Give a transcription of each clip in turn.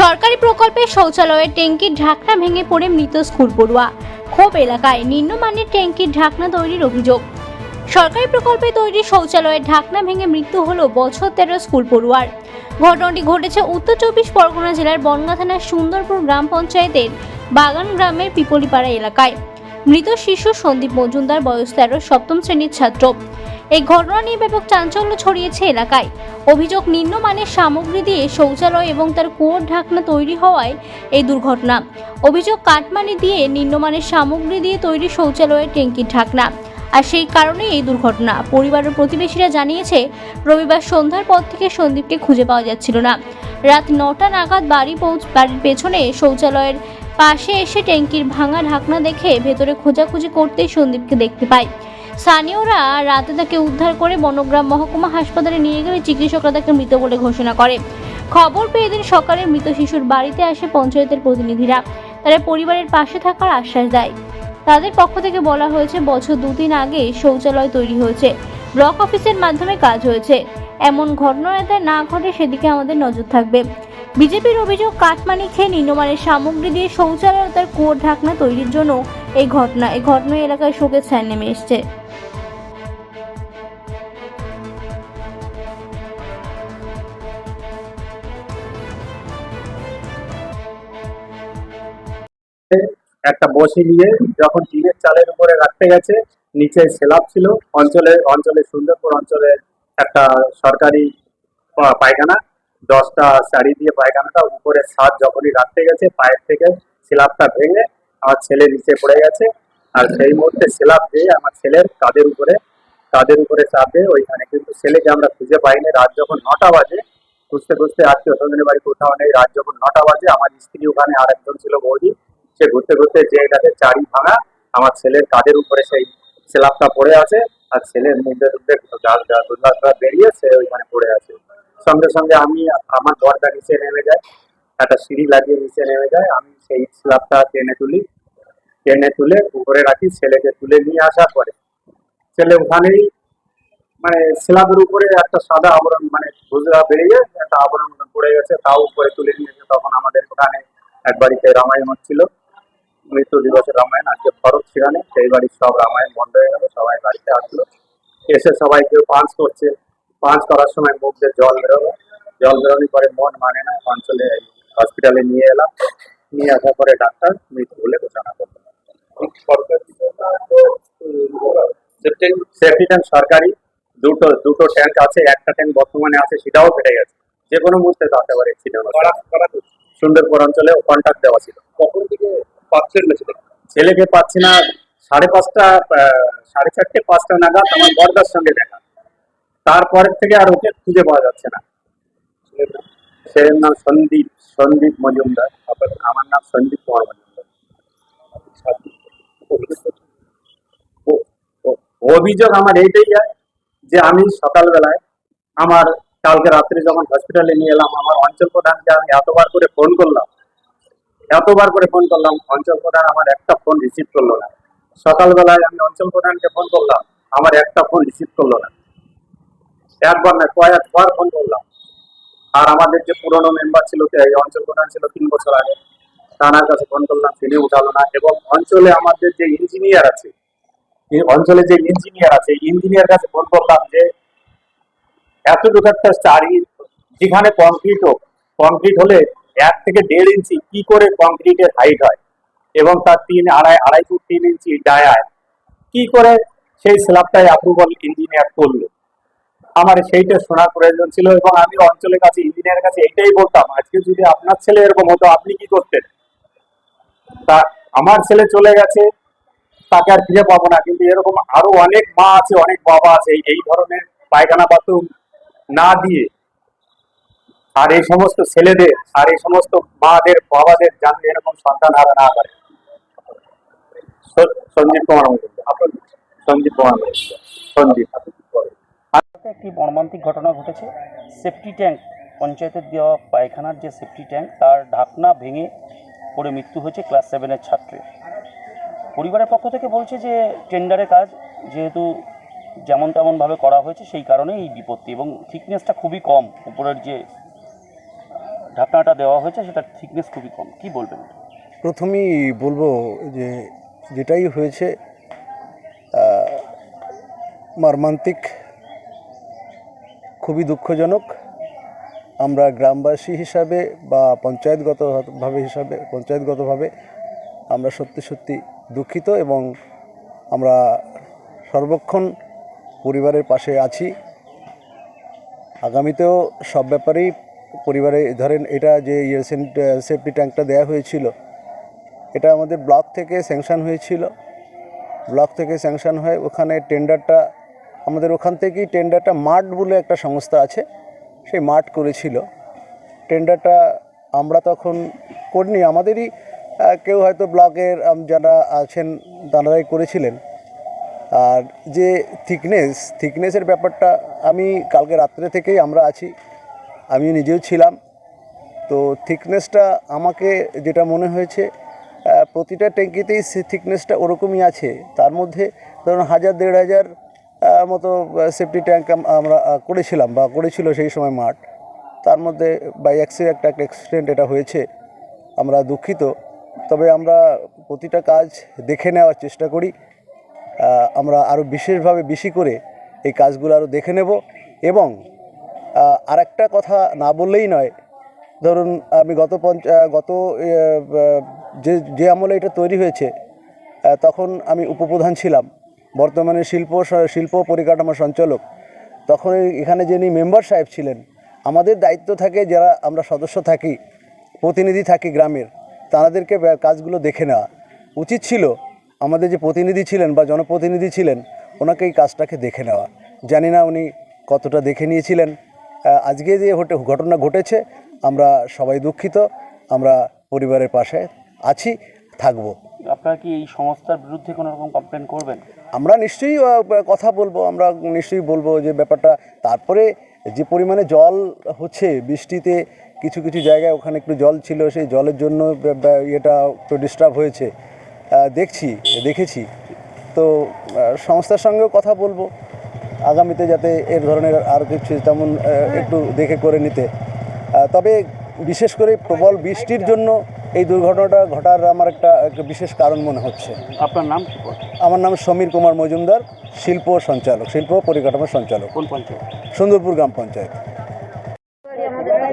সরকারি প্রকল্পে শৌচালয়ের ট্যাঙ্কির ঢাকনা ভেঙে পড়ে মৃত স্কুল পড়ুয়া। ক্ষোভ এলাকায় নিম্নমানের ট্যাঙ্কির ঢাকনা তৈরির অভিযোগ। সরকারি প্রকল্পে তৈরি শৌচালয়ের ঢাকনা ভেঙে মৃত্যু হলো বছর তেরো স্কুল পড়ুয়ার। ঘটনাটি ঘটেছে উত্তর চব্বিশ পরগনা জেলার বনগা থানার সুন্দরপুর গ্রাম পঞ্চায়েতের বাগান গ্রামের পিপলিপাড়া এলাকায়। মৃত শিশু সন্দীপ মজুমদার বয়স তেরো, সপ্তম শ্রেণির ছাত্র। এই ঘটনা নিয়ে ব্যাপক চাঞ্চল্য ছড়িয়েছে এলাকায়। অভিযোগ নিম্নমানের সামগ্রী দিয়ে শৌচালয় এবং তার কুয়োর ঢাকনা তৈরি হওয়ায় এই দুর্ঘটনা। অভিযোগ কাটমানি দিয়ে নিম্নমানের সামগ্রী দিয়ে তৈরি শৌচালয়ের ট্যাঙ্কির ঢাকনা। আর সেই কারণেই এই দুর্ঘটনা। পরিবারের প্রতিবেশীরা জানিয়েছে, রবিবার সন্ধ্যার পর থেকে সন্দীপকে খুঁজে পাওয়া যাচ্ছিল না। রাত নটা নাগাদ বাড়ি পৌঁছ বাড়ির পেছনে শৌচালয়ের পাশে এসে ট্যাঙ্কির ভাঙা ঢাকনা দেখে ভেতরে খোঁজাখুঁজি করতেই সন্দীপকে দেখতে পায়। স্থানীয়রা রাতে তাকে উদ্ধার করে বনগ্রাম মহকুমা হাসপাতালে নিয়ে গেলে চিকিৎসকরা তাকে মৃত বলে ঘোষণা করে। খবর পেয়ে দিন সকালে মৃত শিশুর বাড়িতে আসে পঞ্চায়েতের প্রতিনিধিরা। তারা পরিবারের পাশে থাকার আশ্বাস দেয়। তাদের পক্ষ থেকে বলা হয়েছে, বছর দু তিন আগে শৌচালয় তৈরি হয়েছে। ব্লক অফিসের মাধ্যমে কাজ হয়েছে। এমন ঘটনা যাতে না ঘটে সেদিকে আমাদের নজর থাকবে। বিজেপির অভিযোগ কাটমানি খেয়ে নিম্নমানের সামগ্রী দিয়ে শৌচালয় তার কুয়োর ঢাকনা তৈরির জন্য এই ঘটনা, এই ঘটনায় এলাকায় শোকের ছায়া নেমে এসছে। একটা বসি নিয়ে যখন টিনের চালের উপরে রাখতে গেছে, নিচে স্ল্যাব ছিল, অঞ্চলে অঞ্চলে সুন্দরপুর অঞ্চলে একটা সরকারি পায়খানা, দশটা শাড়ি দিয়ে পায়খানাটা উপরে ছাদ যখনই রাখতে গেছে, পায়ের থেকে স্ল্যাবটা ভেঙে আমার ছেলে নিচে পড়ে গেছে। আর সেই মুহূর্তে স্ল্যাব দিয়ে আমার ছেলের কাদের উপরে কাদের উপরে চাপে ওইখানে কিন্তু ছেলেকে আমরা খুঁজে পাইনি। রাত যখন নটা বাজে, খুঁজতে খুঁজতে আত্মীয় স্বজনের বাড়ি কোথাও নেই। রাত যখন নটা বাজে, আমার স্ত্রী ওখানে আরেকজন ছিল বৌদি। সে ঘুরতে ঘুরতে যে গাছে চারি ভাঙা আমার ছেলের কাদের উপরে সেই স্ল্যাবটা পড়ে আছে আর ছেলের মুখে টুখে দুর্গাটা বেরিয়ে সে ওইখানে পড়ে আছে। সঙ্গে সঙ্গে আমি আমার দরজা নিচে নেমে যায় একটা সিঁড়ি লাগিয়ে নিচে নেমে যায় আমি সেই স্ল্যাবটা টেনে তুলি। টেনে তুলে উপরে রাখি, ছেলেকে তুলে নিয়ে আসার পরে ছেলে ওখানেই মানে স্ল্যাবের উপরে একটা সাদা আবরণ মানে ভুজরা বেরিয়ে একটা আবরণ পড়ে গেছে, তাও উপরে তুলে নিয়েছে তখন আমাদের ওখানে এক বাড়িতে রামায়ণ হচ্ছিল। মৃত্যু দিবসের রামায়ণ, আজকে ফরক সেখানে, সেই বাড়ির সব রামায়ণ বন্ধ হয়ে গেল, সবাই বাড়িতে আসলো। এসে সবাই কেউ পাঞ্চ করছে। পাঞ্চ করার সময় মুখ দিয়ে জল বেরোলো। জল বেরোনোর পরে মন মানে না অঞ্চলে হসপিটালে নিয়ে এলাম। নিয়ে আসার পরে ডাক্তার মৃত্যু বলে ঘোষণা করল। সেফটি ট্যাঙ্ক সরকারি, দুটো দুটো ট্যাঙ্ক আছে, একটা ট্যাঙ্ক বর্তমানে আছে, সেটাও ফেটে গেছে। যে কোনো মুহূর্তে আসতে পারে অ্যাক্সিডেন্ট সুন্দরপুর অঞ্চলে কন্ট্যাক্ট দেওয়া ছিল। কখন থেকে পাচ্ছেন না ছেলেকে পাচ্ছি না, সাড়ে পাঁচটা সাড়ে চারটে, পাঁচটা নাগাদ আমার বর্দার সঙ্গে দেখা। তারপরের থেকে আর ওকে খুঁজে পাওয়া যাচ্ছে না। ছেলের নাম সন্দীপ সন্দীপ মজুমদার আমার নাম সন্দীপ কুমার মজুমদার। অভিযোগ আমার এইটাই হয় যে আমি সকালবেলায় আমার কালকে রাত্রে যখন হসপিটালে নিয়ে এলাম, আমার অঞ্চল প্রধানকে আমি এতবার করে ফোন করলাম এতবার করে ফোন করলাম, অঞ্চল প্রধান আমার একটা ফোন রিসিভ করল না। সকালবেলায় আমি অঞ্চল প্রধানকে ফোন করলাম, আমার একটা ফোন রিসিভ করল না। একবার না, কয়েকবার ফোন করলাম। আর আমাদের যে পুরনো মেম্বার ছিল এই অঞ্চল প্রধান ছিল তিন বছর আগে তার কাছে ফোন করলাম, তিনি উঠালো না। এবং অঞ্চলে আমাদের যে ইঞ্জিনিয়ার আছে অঞ্চলে যে ইঞ্জিনিয়ার আছে ইঞ্জিনিয়ার কাছে ফোন করলাম যে, এতটুকু একটা চারি যেখানে কংক্রিট হোক কংক্রিট হলে এক থেকে দেড় ইঞ্চি কি করে কংক্রিটের হাইট হয় এবং তার তিন, আড়াই আড়াই ফুট তিন ইঞ্চি ডায়ায় কি করে সেই স্ল্যাবটাই অ্যাপ্রুভাল ইঞ্জিনিয়ার করল। আমার সেইটা শোনার প্রয়োজন ছিল এবং আমি অঞ্চলের কাছে ইঞ্জিনিয়ারের কাছে এইটাই বলতাম, আজকে যদি আপনার ছেলে এরকম হতো, আপনি কি করতেন? তা আমার ছেলে চলে গেছে, তাকে আর ফিরে পাবো না, কিন্তু এরকম আরও অনেক মা আছে, অনেক বাবা আছে, এই- ধরনের পায়খানা বাথরুম না দিয়ে আর এই সমস্ত ছেলেদের, আর এই সমস্ত মাদের, বাবাদের জানলে এরকম সন্তান হারা না করে সঞ্জীব কুমার সঞ্জীব কুমার সঞ্জীব। একটি মর্মান্তিক ঘটনা ঘটেছে। সেফটি ট্যাঙ্ক, পঞ্চায়েতের দেওয়া পায়খানার যে সেফটি ট্যাঙ্ক, তার ঢাকনা ভেঙে পড়ে মৃত্যু হয়েছে ক্লাস সেভেনের ছাত্রের পরিবারের পক্ষ থেকে বলছে যে, টেন্ডারের কাজ যেহেতু যেমন তেমনভাবে করা হয়েছে, সেই কারণে এই বিপত্তি এবং থিকনেসটা খুবই কম। উপরের যে ঢাকনাটা দেওয়া হয়েছে, সেটা থিকনেস খুবই কম। কি বলবেন? প্রথমেই বলব যে যেটাই হয়েছে মর্মান্তিক, খুবই দুঃখজনক। আমরা গ্রামবাসী হিসাবে বা পঞ্চায়েতগতভাবে হিসাবে, পঞ্চায়েতগতভাবে আমরা সত্যি সত্যি দুঃখিত এবং আমরা সর্বক্ষণ পরিবারের পাশে আছি। আগামীতেও সব ব্যাপারেই পরিবারে, ধরেন এটা যে ইয়ে সেফটি ট্যাঙ্কটা দেওয়া হয়েছিল, এটা আমাদের ব্লক থেকে স্যাংশন হয়েছিল। ব্লক থেকে স্যাংশন হয়ে ওখানে টেন্ডারটা আমাদের ওখান থেকেই টেন্ডারটা মার্ট বলে একটা সংস্থা আছে, সেই মার্ট করেছিল। টেন্ডারটা আমরা তখন করিনি, আমাদেরই কেউ হয়তো ব্লকের যারা আছেন তারাই করেছিলেন। আর যে থিকনেস থিকনেসের ব্যাপারটা আমি কালকে রাত্রে থেকেই আমরা আছি। আমি নিজেও ছিলাম। তো থিকনেসটা আমাকে যেটা মনে হয়েছে প্রতিটা ট্যাঙ্কিতেই সে থিকনেসটা ওরকমই আছে। তার মধ্যে ধরুন হাজার, দেড় হাজার মতো সেফটি ট্যাঙ্ক আমরা করেছিলাম বা করেছিল সেই সময় মাঠ। তার মধ্যে বাই অ্যাক্সিডেন্ট একটা অ্যাক্সিডেন্ট এটা হয়েছে। আমরা দুঃখিত। তবে আমরা প্রতিটা কাজ দেখে নেওয়ার চেষ্টা করি। আমরা আরও বিশেষভাবে বেশি করে এই কাজগুলো আরও দেখে নেব এবং আহ, আরেকটা কথা না বললেই নয়। ধরুন আমি গত পঞ্চ গত যে যে আমলে এটা তৈরি হয়েছে তখন আমি উপপ্রধান ছিলাম। বর্তমানে শিল্প শিল্প পরিকাঠামো সঞ্চালক। তখন এখানে যিনি মেম্বার সাহেব ছিলেন আমাদের দায়িত্ব থাকে যারা আমরা সদস্য থাকি প্রতিনিধি থাকি গ্রামের তাদেরকে কাজগুলো দেখে নেওয়া। উচিত ছিল আমাদের যে প্রতিনিধি ছিলেন বা জনপ্রতিনিধি ছিলেন ওনাকে এই কাজটাকে দেখে নেওয়া। জানি না উনি কতটা দেখে নিয়েছিলেন আজকে যে ঘটে ঘটনা ঘটেছে আমরা সবাই দুঃখিত আমরা পরিবারের পাশে আছি থাকব। আপনারা কি এই সংস্থার বিরুদ্ধে কোনো রকম কমপ্লেন করবেন? আমরা নিশ্চয়ই কথা বলব আমরা নিশ্চয়ই বলব যে ব্যাপারটা। তারপরে যে পরিমাণে জল হচ্ছে বৃষ্টিতে কিছু কিছু জায়গায় ওখানে একটু জল ছিল সেই জলের জন্য এটা একটু ডিস্টার্ব হয়েছে। দেখছি দেখেছি। তো সংস্থার সঙ্গেও কথা বলব। আগামীতে যাতে এর ধরনের আর কিছু তেমন একটু দেখে করে নিতে। তবে বিশেষ করে প্রবল বৃষ্টির জন্য এই দুর্ঘটনাটা ঘটার আমার একটা একটা বিশেষ কারণ মনে হচ্ছে। আপনার নাম আমার নাম সমীর কুমার মজুমদার শিল্প সঞ্চালক শিল্প পরিকাঠামো সঞ্চালক। কোন পঞ্চায়েত? সুন্দরপুর গ্রাম পঞ্চায়েত।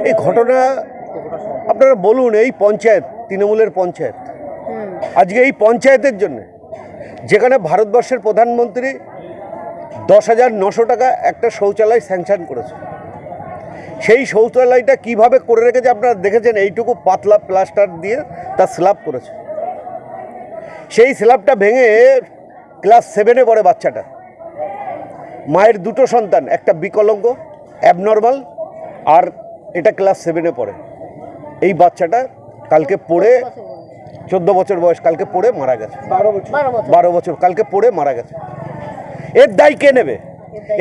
এই ঘটনা আপনারা বলুন এই পঞ্চায়েত তৃণমূলের পঞ্চায়েত। আজকে এই পঞ্চায়েতের জন্য যেখানে ভারতবর্ষের প্রধানমন্ত্রী দশ হাজার নশো টাকা একটা শৌচালয় স্যাংশন করেছে। সেই শৌচালয়টা কীভাবে করে রেখেছে আপনারা দেখেছেন এইটুকু পাতলা প্লাস্টার দিয়ে তার স্ল্যাব করেছে। সেই স্ল্যাবটা ভেঙে ক্লাস সেভেনে পড়ে বাচ্চাটা। মায়ের দুটো সন্তান একটা বিকলঙ্গ অ্যাবনর্মাল আর এটা ক্লাস সেভেনে পড়ে। এই বাচ্চাটা কালকে পড়ে চোদ্দ বছর বয়স কালকে পড়ে মারা গেছে। বারো বছর কালকে পড়ে মারা গেছে। এর দায় কে নেবে?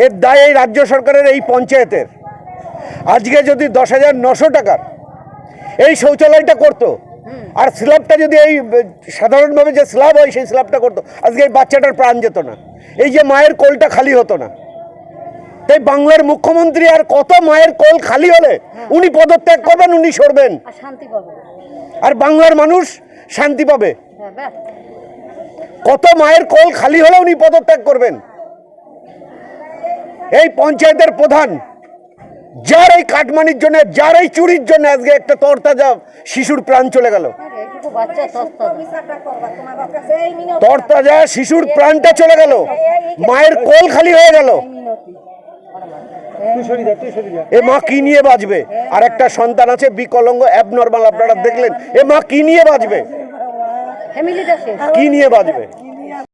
এর দায় এই রাজ্য সরকারের এই পঞ্চায়েতের। আজকে যদি দশ হাজার নশো টাকার এই শৌচালয়টা করতো আর স্ল্যাবটা যদি এই সাধারণভাবে যে স্ল্যাব হয় সেই স্ল্যাবটা করতো আজকে এই বাচ্চাটার প্রাণ যেত না। এই যে মায়ের কোলটা খালি হতো না। তাই বাংলার মুখ্যমন্ত্রী আর কত মায়ের কোল খালি হলে উনি পদত্যাগ করবেন উনি সরবেন। আর বাংলার মানুষ শান্তি পাবে। হ্যাঁ কত মায়ের কোল খালি হলে উনি পদত্যাগ করবেন। এই পঞ্চায়েতের প্রধান যার এই কাটমানির জন্য যার এই চুরির জন্য আজকে একটা তরতাজা শিশুর প্রাণ চলে গেল। তরতাজা শিশুর প্রাণটা চলে গেল। মায়ের কোল খালি হয়ে গেল। এ মা কি নিয়ে বাঁচবে আর একটা সন্তান আছে বিকলঙ্গ অ্যাবনর্মাল আপনারা দেখলেন। এ মা কি নিয়ে বাঁচবে কি নিয়ে বাঁচবে